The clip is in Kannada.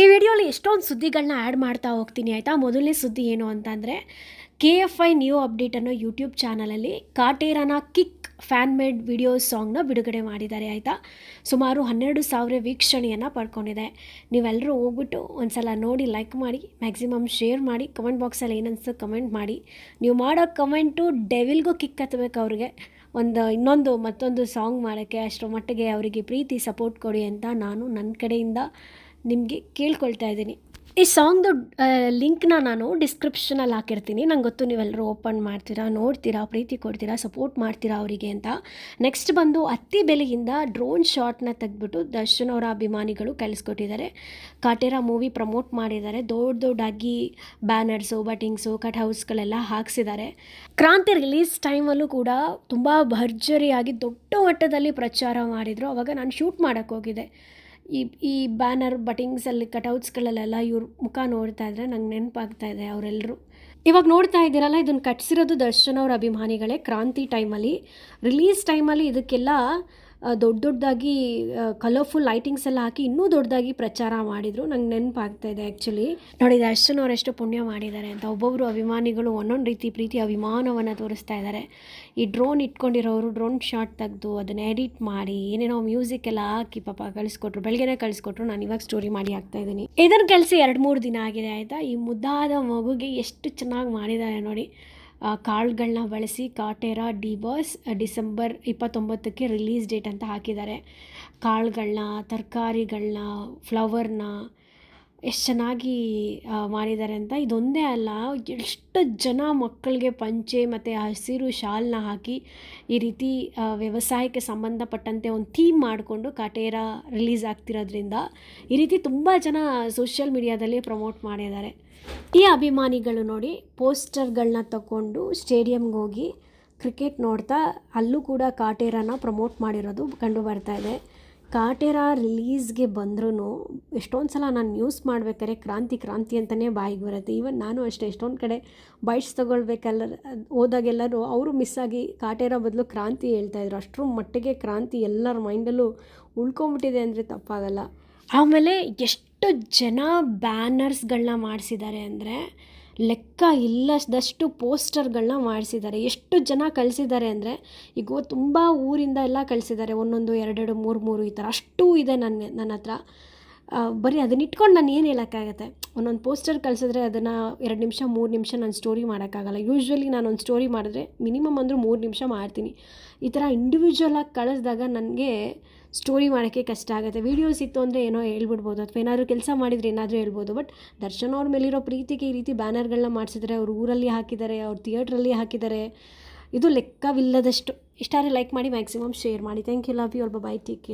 ಈ ವಿಡಿಯೋಲಿ ಎಷ್ಟೊಂದು ಸುದ್ದಿಗಳನ್ನ ಆ್ಯಡ್ ಮಾಡ್ತಾ ಹೋಗ್ತೀನಿ, ಆಯಿತಾ? ಮೊದಲನೇ ಸುದ್ದಿ ಏನು ಅಂತಂದರೆ K F I new update ಅನ್ನೋ ಯೂಟ್ಯೂಬ್ ಚಾನಲಲ್ಲಿ ಕಾಟೇರನ ಕಿಕ್ ಫ್ಯಾನ್ ಮೇಡ್ ವಿಡಿಯೋ ಸಾಂಗ್ನ ಬಿಡುಗಡೆ ಮಾಡಿದ್ದಾರೆ, ಆಯಿತಾ? ಸುಮಾರು ಹನ್ನೆರಡು ಸಾವಿರ ವೀಕ್ಷಣೆಯನ್ನು ಪಡ್ಕೊಂಡಿದೆ. ನೀವೆಲ್ಲರೂ ಹೋಗ್ಬಿಟ್ಟು ಒಂದ್ಸಲ ನೋಡಿ ಲೈಕ್ ಮಾಡಿ ಮ್ಯಾಕ್ಸಿಮಮ್ ಶೇರ್ ಮಾಡಿ ಕಮೆಂಟ್ ಬಾಕ್ಸಲ್ಲಿ ಏನನ್ಸೋ ಕಮೆಂಟ್ ಮಾಡಿ. ನೀವು ಮಾಡೋ ಕಮೆಂಟು ಡೆವಿಲ್ಗೂ ಕಿಕ್ ಹತ್ತಬೇಕು ಅವ್ರಿಗೆ. ಒಂದು ಇನ್ನೊಂದು ಮತ್ತೊಂದು ಸಾಂಗ್ ಮಾಡೋಕ್ಕೆ ಅಷ್ಟರ ಮಟ್ಟಿಗೆ ಅವರಿಗೆ ಪ್ರೀತಿ ಸಪೋರ್ಟ್ ಕೊಡಿ ಅಂತ ನಾನು ನನ್ನ ಕಡೆಯಿಂದ ನಿಮಗೆ ಕೇಳ್ಕೊಳ್ತಾ ಇದ್ದೀನಿ. ಈ ಸಾಂಗ್ದು ಲಿಂಕ್ನ ನಾನು ಡಿಸ್ಕ್ರಿಪ್ಷನಲ್ಲಿ ಹಾಕಿರ್ತೀನಿ. ನಂಗೆ ಗೊತ್ತು ನೀವೆಲ್ಲರೂ ಓಪನ್ ಮಾಡ್ತೀರಾ, ನೋಡ್ತೀರಾ, ಪ್ರೀತಿ ಕೊಡ್ತೀರಾ ಸಪೋರ್ಟ್ ಮಾಡ್ತೀರಾ ಅವರಿಗೆ ಅಂತ. ನೆಕ್ಸ್ಟ್ ಬಂದು ಅತ್ತಿ ಬೆಲೆಯಿಂದ ಡ್ರೋನ್ ಶಾಟ್ನ ತೆಗೆದ್ಬಿಟ್ಟು ದರ್ಶನ್ ಅವರ ಅಭಿಮಾನಿಗಳು ಕಳಿಸ್ಕೊಟ್ಟಿದ್ದಾರೆ. ಕಾಟೇರ ಮೂವಿ ಪ್ರಮೋಟ್ ಮಾಡಿದ್ದಾರೆ. ದೊಡ್ಡ ದೊಡ್ಡಾಗಿ ಬ್ಯಾನರ್ಸು ಬಟಿಂಗ್ಸು ಕಟ್ ಹೌಸ್ಗಳೆಲ್ಲ ಹಾಕ್ಸಿದ್ದಾರೆ. ಕ್ರಾಂತಿ ರಿಲೀಸ್ ಟೈಮಲ್ಲೂ ಕೂಡ ತುಂಬ ಭರ್ಜರಿಯಾಗಿ ದೊಡ್ಡ ಮಟ್ಟದಲ್ಲಿ ಪ್ರಚಾರ ಮಾಡಿದರು. ಅವಾಗ ನಾನು ಶೂಟ್ ಮಾಡೋಕ್ಕೆ ಹೋಗಿದ್ದೆ. ಈ ಈ ಬ್ಯಾನರ್ ಬಟಿಂಗ್ಸಲ್ಲಿ ಕಟೌಟ್ಸ್ಗಳಲ್ಲೆಲ್ಲ ಇವ್ರ ಮುಖ ನೋಡ್ತಾ ಇದ್ರೆ ನಂಗೆ ನೆನಪಾಗ್ತಾ ಇದೆ ಅವರೆಲ್ಲರೂ ಇವಾಗ ನೋಡ್ತಾ ಇದ್ದೀರಲ್ಲ ಇದನ್ನು ಕಟ್ಸಿರೋದು ದರ್ಶನ್ ಅವ್ರ ಅಭಿಮಾನಿಗಳೇ ಕ್ರಾಂತಿ ಟೈಮಲ್ಲಿ. ರಿಲೀಸ್ ಟೈಮಲ್ಲಿ ಇದಕ್ಕೆಲ್ಲ ದೊಡ್ಡ ದೊಡ್ಡದಾಗಿ ಕಲರ್ಫುಲ್ ಲೈಟಿಂಗ್ಸ್ ಎಲ್ಲ ಹಾಕಿ ಇನ್ನೂ ದೊಡ್ಡದಾಗಿ ಪ್ರಚಾರ ಮಾಡಿದರು. ನಂಗೆ ನೆನಪಾಗ್ತಾ ಇದೆ ಆ್ಯಕ್ಚುಲಿ ನೋಡಿ ದರ್ಶನ್ ಪುಣ್ಯ ಮಾಡಿದ್ದಾರೆ ಅಂತ. ಒಬ್ಬೊಬ್ಬರು ಅಭಿಮಾನಿಗಳು ಒಂದೊಂದು ರೀತಿ ಪ್ರೀತಿ, ಅಭಿಮಾನವನ್ನು ತೋರಿಸ್ತಾ ಇದ್ದಾರೆ ಈ ಡ್ರೋನ್ ಇಟ್ಕೊಂಡಿರೋರು ಡ್ರೋನ್ ಶಾಟ್ ತೆಗೆದು ಅದನ್ನು ಎಡಿಟ್ ಮಾಡಿ, ಏನೇನೋ ಮ್ಯೂಸಿಕ್ ಎಲ್ಲ ಹಾಕಿ ಪಾಪ ಕಳಿಸ್ಕೊಟ್ರು. ಬೆಳಗ್ಗೆನೇ ಕಳಿಸ್ಕೊಟ್ರು. ನಾನು ಇವಾಗ ಸ್ಟೋರಿ ಮಾಡಿ ಹಾಕ್ತಾ ಇದ್ದೀನಿ. ಇದನ್ನು ಕಳಿಸಿ ಎರಡು ಮೂರು ದಿನ ಆಗಿದೆ ಆಯಿತಾ? ಈ ಮುದ್ದಾದ ಮಗುಗೆ ಎಷ್ಟು ಚೆನ್ನಾಗಿ ಮಾಡಿದ್ದಾರೆ ನೋಡಿ. ಕಾಳುಗಳನ್ನ ಬಳಸಿ ಕಾಟೇರ ಡಿ ಬಾಸ್ ಡಿಸೆಂಬರ್ ಇಪ್ಪತ್ತೊಂಬತ್ತಕ್ಕೆ ರಿಲೀಸ್ ಡೇಟ್ ಅಂತ ಹಾಕಿದ್ದಾರೆ. ಕಾಳುಗಳನ್ನ ತರಕಾರಿಗಳನ್ನ ಫ್ಲವರ್ನ ಎಷ್ಟು ಚೆನ್ನಾಗಿ ಮಾಡಿದ್ದಾರೆ ಅಂತ ಇದೊಂದೇ ಅಲ್ಲ. ಎಷ್ಟು ಜನ ಮಕ್ಕಳಿಗೆ ಪಂಚೆ ಮತ್ತು ಹಸಿರು ಶಾಲ್ನ ಹಾಕಿ ಈ ರೀತಿ ವ್ಯವಸಾಯಕ್ಕೆ ಸಂಬಂಧಪಟ್ಟಂತೆ ಒಂದು ಥೀಮ್ ಮಾಡಿಕೊಂಡು ಕಾಟೇರ ರಿಲೀಸ್ ಆಗ್ತಿರೋದ್ರಿಂದ ಈ ರೀತಿ ತುಂಬ ಜನ ಸೋಷಿಯಲ್ ಮೀಡಿಯಾದಲ್ಲಿ ಪ್ರಮೋಟ್ ಮಾಡಿದ್ದಾರೆ. ಈ ಅಭಿಮಾನಿಗಳು ನೋಡಿ ಪೋಸ್ಟರ್ಗಳನ್ನ ತಗೊಂಡು ಸ್ಟೇಡಿಯಮ್ಗೆ ಹೋಗಿ ಕ್ರಿಕೆಟ್ ನೋಡ್ತಾ ಅಲ್ಲೂ ಕೂಡ ಕಾಟೇರನ ಪ್ರಮೋಟ್ ಮಾಡಿರೋದು ಕಂಡು ಬರ್ತಾ ಇದೆ. ಕಾಟೇರ ರಿಲೀಸ್ಗೆ ಬಂದ್ರೂ ಎಷ್ಟೊಂದು ಸಲ ನಾನು ನ್ಯೂಸ್ ಮಾಡ್ಬೇಕಾದ್ರೆ ಕ್ರಾಂತಿ ಕ್ರಾಂತಿ ಅಂತಲೇ ಬಾಯಿಗೆ ಬರುತ್ತೆ. ಈವನ್ ನಾನು ಅಷ್ಟೇ, ಎಷ್ಟೊಂದು ಕಡೆ ಬೈಟ್ಸ್ ತೊಗೊಳ್ಬೇಕಲ್ಲ ಹೋದಾಗೆಲ್ಲರೂ ಅವರು ಮಿಸ್ ಆಗಿ ಕಾಟೇರ ಬದಲು ಕ್ರಾಂತಿ ಹೇಳ್ತಾಯಿದ್ರು ಅಷ್ಟರ ಮಟ್ಟಿಗೆ ಕ್ರಾಂತಿ ಎಲ್ಲರ ಮೈಂಡಲ್ಲೂ ಉಳ್ಕೊಂಬಿಟ್ಟಿದೆ ಅಂದರೆ ತಪ್ಪಾಗಲ್ಲ. ಆಮೇಲೆ ಎಷ್ಟು ಜನ ಬ್ಯಾನರ್ಸ್ಗಳನ್ನ ಮಾಡಿಸಿದ್ದಾರೆ ಅಂದರೆ ಲೆಕ್ಕ ಇಲ್ಲದಷ್ಟು ಪೋಸ್ಟರ್ಗಳನ್ನ ಮಾಡಿಸಿದ್ದಾರೆ. ಎಷ್ಟು ಜನ ಕಳಿಸಿದ್ದಾರೆ ಅಂದರೆ, ಈಗ ತುಂಬ ಊರಿಂದ ಎಲ್ಲ ಕಳಿಸಿದ್ದಾರೆ. ಒಂದೊಂದು, ಎರಡೆರಡು, ಮೂರು ಮೂರು ಈ ಥರ ಅಷ್ಟೂ ಇದೆ ನನ್ನ ನನ್ನ ಹತ್ರ. ಬರೀ ಅದನ್ನ ಇಟ್ಕೊಂಡು ನಾನು ಏನು ಹೇಳೋಕ್ಕಾಗತ್ತೆ? ಒಂದೊಂದು ಪೋಸ್ಟರ್ ಕಳಿಸಿದ್ರೆ ಅದನ್ನು ಎರಡು ನಿಮಿಷ, ಮೂರು ನಿಮಿಷ ನಾನು ಸ್ಟೋರಿ ಮಾಡೋಕ್ಕಾಗಲ್ಲ. ಯೂಶ್ವಲಿ ನಾನು ಒಂದು ಸ್ಟೋರಿ ಮಾಡಿದ್ರೆ ಮಿನಿಮಮ್ ಅಂದರೂ ಮೂರು ನಿಮಿಷ ಮಾಡ್ತೀನಿ. ಈ ಥರ ಇಂಡಿವಿಜುವಲಾಗಿ ಕಳಿಸಿದಾಗ ನನಗೆ ಸ್ಟೋರಿ ಮಾಡೋಕ್ಕೆ ಕಷ್ಟ ಆಗುತ್ತೆ. ವೀಡಿಯೋಸ್ ಇತ್ತು ಅಂದರೆ ಏನೋ ಹೇಳ್ಬಿಡ್ಬೋದು, ಅಥವಾ ಏನಾದರೂ ಕೆಲಸ ಮಾಡಿದರೆ ಏನಾದರೂ ಹೇಳ್ಬೋದು. ಬಟ್ ದರ್ಶನ್ ಅವ್ರ ಮೇಲಿರೋ ಪ್ರೀತಿಗೆ ಈ ರೀತಿ ಬ್ಯಾನರ್ಗಳನ್ನ ಮಾಡಿಸಿದ್ರೆ, ಅವ್ರ ಊರಲ್ಲಿ ಹಾಕಿದ್ದಾರೆ, ಅವ್ರ ಥಿಯೇಟ್ರಲ್ಲಿ ಹಾಕಿದ್ದಾರೆ, ಇದು ಲೆಕ್ಕವಿಲ್ಲದಷ್ಟು. ಇಷ್ಟಾರೆ ಲೈಕ್ ಮಾಡಿ ಮ್ಯಾಕ್ಸಿಮಮ್ ಶೇರ್ ಮಾಡಿ. ಥ್ಯಾಂಕ್ ಯು ಲವ್ ಯು ಅಲ್ಬ ಬೈ ಟೇಕ್ ಕೇರ್